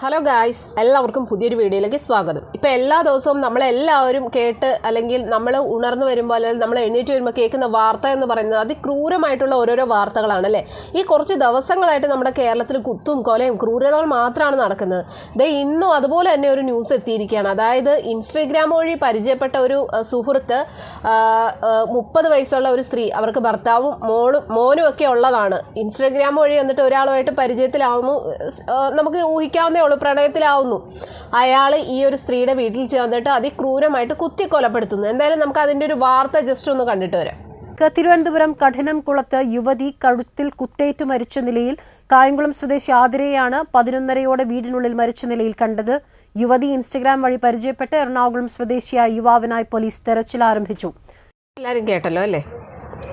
Hello guys എല്ലാവർക്കും പുതിയൊരു വീഡിയോയിലേക്ക് സ്വാഗതം. ഇപ്പോൾ എല്ലാ ദിവസവും നമ്മളെല്ലാവരും കേട്ട് അല്ലെങ്കിൽ നമ്മൾ ഉണർന്നു വരുമ്പോൾ അല്ലെങ്കിൽ നമ്മൾ എണീറ്റ് വരുമ്പോൾ കേൾക്കുന്ന വാർത്ത എന്ന് പറയുന്നത് അതിക്രൂരമായിട്ടുള്ള ഓരോരോ വാർത്തകളാണ് അല്ലേ? ഈ കുറച്ച് ദിവസങ്ങളായിട്ട് നമ്മുടെ കേരളത്തിൽ കുത്തും കൊലയും ക്രൂരതകൾ മാത്രമാണ് നടക്കുന്നത്. ദേ ഇന്നും അതുപോലെ തന്നെ ഒരു ന്യൂസ് എത്തിയിരിക്കുകയാണ്. അതായത് ഇൻസ്റ്റഗ്രാം വഴി പരിചയപ്പെട്ട ഒരു സുഹൃത്ത് മുപ്പത് വയസ്സുള്ള ഒരു സ്ത്രീ അവർക്ക് ഭർത്താവും മോളും മോനും ഒക്കെ ഉള്ളതാണ്. ഇൻസ്റ്റഗ്രാം വഴി എന്നിട്ട് ഒരാളുമായിട്ട് പരിചയത്തിലാവുന്നു. നമുക്ക് ഊഹിക്കാവുന്നേ ഉള്ളൂ പ്രണയത്തിലാവുന്നു. അയാൾ ഈ ഒരു സ്ത്രീയുടെ വീട്ടിൽ ചെന്നിട്ട് അതിക്രൂരമായിട്ട് കുത്തി കൊലപ്പെടുത്തുന്നു എന്തായാലും നമുക്ക് അതിന്റെ ഒരു വാർത്ത ജസ്റ്റ് ഒന്ന് കണ്ടിട്ട് വരാം. തിരുവനന്തപുരം തിരുവനന്തപുരം കഠിനംകുളത്ത് യുവതി കഴുത്തിൽ കുത്തേറ്റു മരിച്ച നിലയിൽ കായംകുളം സ്വദേശി ആതിരയാണ് പതിനൊന്നരയോടെ വീടിനുള്ളിൽ മരിച്ച നിലയിൽ കണ്ടത്. യുവതി ഇൻസ്റ്റഗ്രാം വഴി പരിചയപ്പെട്ട് എറണാകുളം സ്വദേശിയായ യുവാവിനായി പോലീസ് തെരച്ചിൽ ആരംഭിച്ചു. എല്ലാവരും കേട്ടല്ലോ അല്ലേ?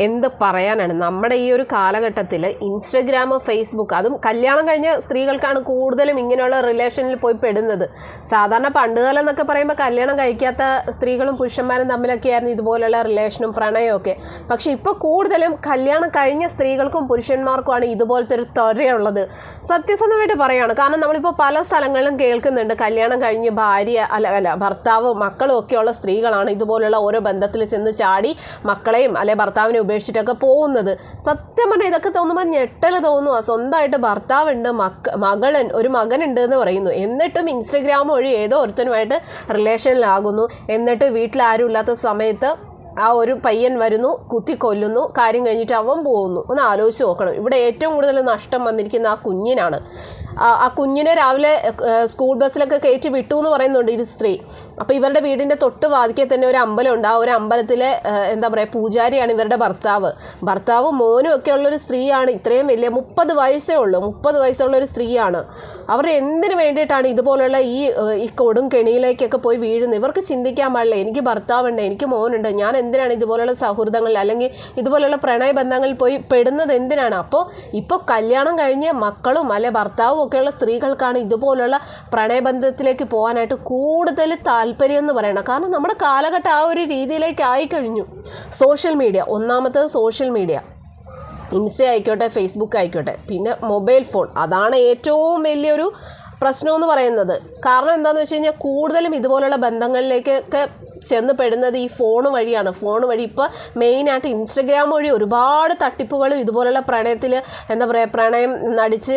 എന്ത് പറയാനാണ്? നമ്മുടെ ഈ ഒരു കാലഘട്ടത്തിൽ ഇൻസ്റ്റഗ്രാം ഫേസ്ബുക്ക് അതും കല്യാണം കഴിഞ്ഞ സ്ത്രീകൾക്കാണ് കൂടുതലും ഇങ്ങനെയുള്ള റിലേഷനിൽ പോയി പെടുന്നത്. സാധാരണ പണ്ടുകാലം എന്നൊക്കെ പറയുമ്പോൾ കല്യാണം കഴിക്കാത്ത സ്ത്രീകളും പുരുഷന്മാരും തമ്മിലൊക്കെയായിരുന്നു ഇതുപോലുള്ള റിലേഷനും പ്രണയവും പക്ഷെ ഇപ്പോൾ കൂടുതലും കല്യാണം കഴിഞ്ഞ സ്ത്രീകൾക്കും പുരുഷന്മാർക്കുമാണ് ഇതുപോലത്തെ ഒരു ത്വരയുള്ളത്. സത്യസന്ധമായിട്ട് പറയുകയാണ് കാരണം നമ്മളിപ്പോൾ പല സ്ഥലങ്ങളിലും കേൾക്കുന്നുണ്ട് കല്യാണം കഴിഞ്ഞ് ഭാര്യ അല്ല അല്ല ഭർത്താവ് മക്കളും ഒക്കെയുള്ള സ്ത്രീകളാണ് ഇതുപോലുള്ള ഓരോ ബന്ധത്തിൽ ചെന്ന് ചാടി മക്കളെയും അല്ലെ ഭർത്താവിനെ ഉപേക്ഷിച്ചിട്ടൊക്കെ പോകുന്നത്. സത്യം പറഞ്ഞാൽ ഇതൊക്കെ തോന്നുമ്പോൾ ഞെട്ടൽ തോന്നുക സ്വന്തമായിട്ട് ഭർത്താവുണ്ട് മക്ക മകളൻ ഒരു മകനുണ്ട് എന്ന് പറയുന്നു. എന്നിട്ടും ഇൻസ്റ്റഗ്രാം വഴി ഏതോ ഒരുത്തനുമായിട്ട് റിലേഷനിലാകുന്നു. എന്നിട്ട് വീട്ടിൽ ആരും ഇല്ലാത്ത സമയത്ത് ആ ഒരു പയ്യൻ വരുന്നു കുത്തി കൊല്ലുന്നു കാര്യം കഴിഞ്ഞിട്ട് അവൻ പോകുന്നു. ഒന്ന് ആലോചിച്ച് നോക്കണം. ഇവിടെ ഏറ്റവും കൂടുതൽ നഷ്ടം വന്നിരിക്കുന്ന ആ കുഞ്ഞിനാണ്. ആ- കുഞ്ഞിനെ രാവിലെ സ്കൂൾ ബസ്സിലൊക്കെ കയറ്റി വിട്ടു എന്ന് പറയുന്നുണ്ട് ഈ സ്ത്രീ. അപ്പോൾ ഇവരുടെ വീടിന്റെ തൊട്ട് വാതിക്കെ തന്നെ ഒരു അമ്പലമുണ്ട്. ആ ഒരു അമ്പലത്തിലെ എന്താ പറയുക പൂജാരിയാണ് ഇവരുടെ ഭർത്താവ്. ഭർത്താവ് മോനും ഒക്കെ ഉള്ളൊരു സ്ത്രീയാണ്. ഇത്രയും വലിയ മുപ്പത് വയസ്സേ ഉള്ളൂ. മുപ്പത് വയസ്സുള്ള ഒരു സ്ത്രീയാണ്. അവർ എന്തിനു വേണ്ടിയിട്ടാണ് ഇതുപോലുള്ള ഈ ഈ കൊടും കെണിയിലേക്കൊക്കെ പോയി വീഴുന്നത്? ഇവർക്ക് ചിന്തിക്കാൻ പാടില്ല. എനിക്ക് ഭർത്താവുണ്ട് എനിക്ക് മോനുണ്ട്. ഞാൻ എന്തിനാണ് ഇതുപോലുള്ള സൗഹൃദങ്ങളിൽ അല്ലെങ്കിൽ ഇതുപോലുള്ള പ്രണയബന്ധങ്ങളിൽ പോയി പെടുന്നത് എന്തിനാണ്? അപ്പോൾ ഇപ്പോൾ കല്യാണം കഴിഞ്ഞ് മക്കളും അല്ലെ ഭർത്താവും ഒക്കെയുള്ള സ്ത്രീകൾക്കാണ് ഇതുപോലുള്ള പ്രണയബന്ധത്തിലേക്ക് പോകാനായിട്ട് കൂടുതൽ താല്പര്യം എന്ന് പറയണം കാരണം നമ്മുടെ കാലഘട്ടം ആ ഒരു രീതിയിലേക്ക് ആയിക്കഴിഞ്ഞു. സോഷ്യൽ മീഡിയ ഒന്നാമത്തത് സോഷ്യൽ മീഡിയ. ഇൻസ്റ്റ ആയിക്കോട്ടെ ഫേസ്ബുക്ക് ആയിക്കോട്ടെ പിന്നെ മൊബൈൽ ഫോൺ. അതാണ് ഏറ്റവും വലിയൊരു പ്രശ്നമെന്ന് പറയുന്നത്. കാരണം എന്താണെന്ന് വെച്ച് കഴിഞ്ഞാൽ കൂടുതലും ഇതുപോലുള്ള ബന്ധങ്ങളിലേക്കൊക്കെ ചെന്ന് പെടുന്നത് ഈ ഫോൺ വഴിയാണ്. ഫോൺ വഴി ഇപ്പോൾ മെയിനായിട്ട് ഇൻസ്റ്റഗ്രാം വഴി ഒരുപാട് തട്ടിപ്പുകളും ഇതുപോലുള്ള പ്രണയത്തിൽ എന്താ പറയുക പ്രണയം നടിച്ച്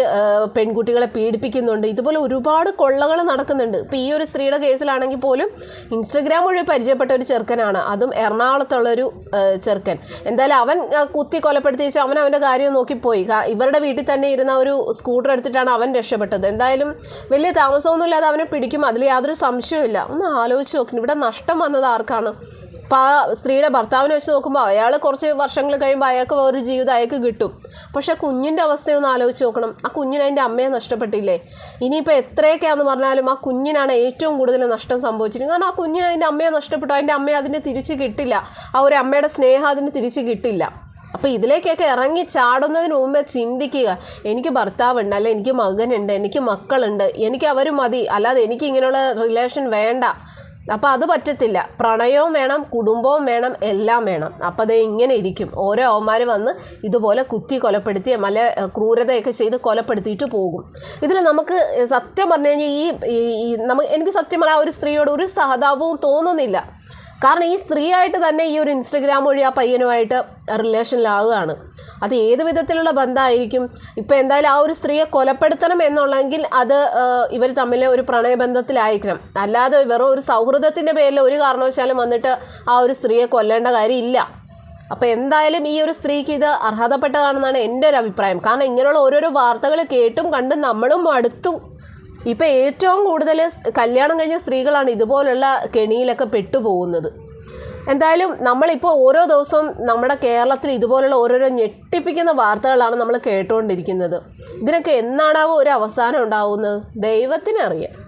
പെൺകുട്ടികളെ പീഡിപ്പിക്കുന്നുണ്ട്. ഇതുപോലെ ഒരുപാട് കൊള്ളകൾ നടക്കുന്നുണ്ട്. ഇപ്പോൾ ഈ ഒരു സ്ത്രീയുടെ കേസിലാണെങ്കിൽ പോലും ഇൻസ്റ്റഗ്രാം വഴി പരിചയപ്പെട്ട ഒരു ചെറുക്കനാണ്. അതും എറണാകുളത്തുള്ളൊരു ചെറുക്കൻ. എന്തായാലും അവൻ കുത്തി കൊലപ്പെടുത്തി ശേഷം അവൻ അവന്റെ കാര്യം നോക്കിപ്പോയി. ഇവരുടെ വീട്ടിൽ തന്നെ ഇരുന്ന ഒരു സ്കൂട്ടർ എടുത്തിട്ടാണ് അവൻ രക്ഷപ്പെട്ടത്. എന്തായാലും വലിയ താമസമൊന്നുമില്ലാതെ അവനെ പിടിക്കും. അതിൽ യാതൊരു സംശയവുമില്ല. ഒന്ന് ആലോചിച്ച് നോക്കണം ഇവിടെ നഷ്ടം വന്നത് ആർക്കാണ്? അപ്പോൾ ആ സ്ത്രീയുടെ ഭർത്താവിനെ വെച്ച് നോക്കുമ്പോൾ അയാൾ കുറച്ച് വർഷങ്ങൾ കഴിയുമ്പോൾ അയാൾക്ക് വേറൊരു ജീവിതം അയാൾക്ക് കിട്ടും. പക്ഷെ കുഞ്ഞിന്റെ അവസ്ഥയൊന്ന് ആലോചിച്ച് നോക്കണം. ആ കുഞ്ഞിന് അതിന്റെ അമ്മയെ നഷ്ടപ്പെട്ടില്ലേ? ഇനിയിപ്പോൾ എത്രയൊക്കെയാണെന്ന് പറഞ്ഞാലും ആ കുഞ്ഞിനാണ് ഏറ്റവും കൂടുതൽ നഷ്ടം സംഭവിച്ചിരിക്കുന്നത്. കാരണം ആ കുഞ്ഞിന് അതിന്റെ അമ്മയെ നഷ്ടപ്പെട്ടു. അതിന്റെ അമ്മയെ അതിനെ തിരിച്ച് കിട്ടില്ല. ആ ഒരു അമ്മയുടെ സ്നേഹം അതിന് തിരിച്ച് കിട്ടില്ല. അപ്പോൾ ഇതിലേക്കൊക്കെ ഇറങ്ങി ചാടുന്നതിന് മുമ്പേ ചിന്തിക്കുക. എനിക്ക് ഭർത്താവുണ്ട് അല്ലെ എനിക്ക് മകനുണ്ട് എനിക്ക് മക്കളുണ്ട് എനിക്ക് അവർ മതി. അല്ലാതെ എനിക്ക് ഇങ്ങനെയുള്ള റിലേഷൻ വേണ്ട. അപ്പോൾ അത് പറ്റത്തില്ല. പ്രണയവും വേണം കുടുംബവും വേണം എല്ലാം വേണം. അപ്പോൾ അത് ഇങ്ങനെ ഇരിക്കും. ഓരോ അവന്മാർ വന്ന് ഇതുപോലെ കുത്തി കൊലപ്പെടുത്തി മല ക്രൂരതയൊക്കെ ചെയ്ത് കൊലപ്പെടുത്തിയിട്ട് പോകും. ഇതിൽ നമുക്ക് സത്യം പറഞ്ഞു കഴിഞ്ഞാൽ ഈ നമുക്ക് എനിക്ക് സത്യം പറയാം ഒരു സ്ത്രീയോട് ഒരു സഹതാപവും തോന്നുന്നില്ല. കാരണം ഈ സ്ത്രീയായിട്ട് തന്നെ ഈ ഒരു ഇൻസ്റ്റഗ്രാം വഴി ആ പയ്യനുമായിട്ട് റിലേഷനിലാവുകയാണ്. അത് ഏത് വിധത്തിലുള്ള ബന്ധമായിരിക്കും ഇപ്പം എന്തായാലും ആ ഒരു സ്ത്രീയെ കൊലപ്പെടുത്തണം എന്നുള്ളെങ്കിൽ അത് ഇവർ തമ്മിൽ ഒരു പ്രണയബന്ധത്തിലായിരിക്കണം. അല്ലാതെ വെറും ഒരു സൗഹൃദത്തിന്റെ പേരിൽ ഒരു കാരണവശാലും വന്നിട്ട് ആ ഒരു സ്ത്രീയെ കൊല്ലേണ്ട കാര്യമില്ല. അപ്പോൾ എന്തായാലും ഈ ഒരു സ്ത്രീക്ക് ഇത് അർഹതപ്പെട്ടതാണെന്നാണ് എന്റെ ഒരു അഭിപ്രായം. കാരണം ഇങ്ങനെയുള്ള ഓരോരോ വാർത്തകൾ കേട്ടും കണ്ടും നമ്മളും അടുത്തു ഇപ്പം ഏറ്റവും കൂടുതൽ കല്യാണം കഴിഞ്ഞ സ്ത്രീകളാണ് ഇതുപോലുള്ള കെണിയിലൊക്കെ പെട്ടുപോകുന്നത്. എന്തായാലും നമ്മളിപ്പോൾ ഓരോ ദിവസവും നമ്മുടെ കേരളത്തിൽ ഇതുപോലുള്ള ഓരോരോ ഞെട്ടിപ്പിക്കുന്ന വാർത്തകളാണ് നമ്മൾ കേട്ടുകൊണ്ടിരിക്കുന്നത്. ഇതിനൊക്കെ എന്നാണാവോ ഒരു അവസാനം ഉണ്ടാവുന്നത്? ദൈവത്തിനറിയാം.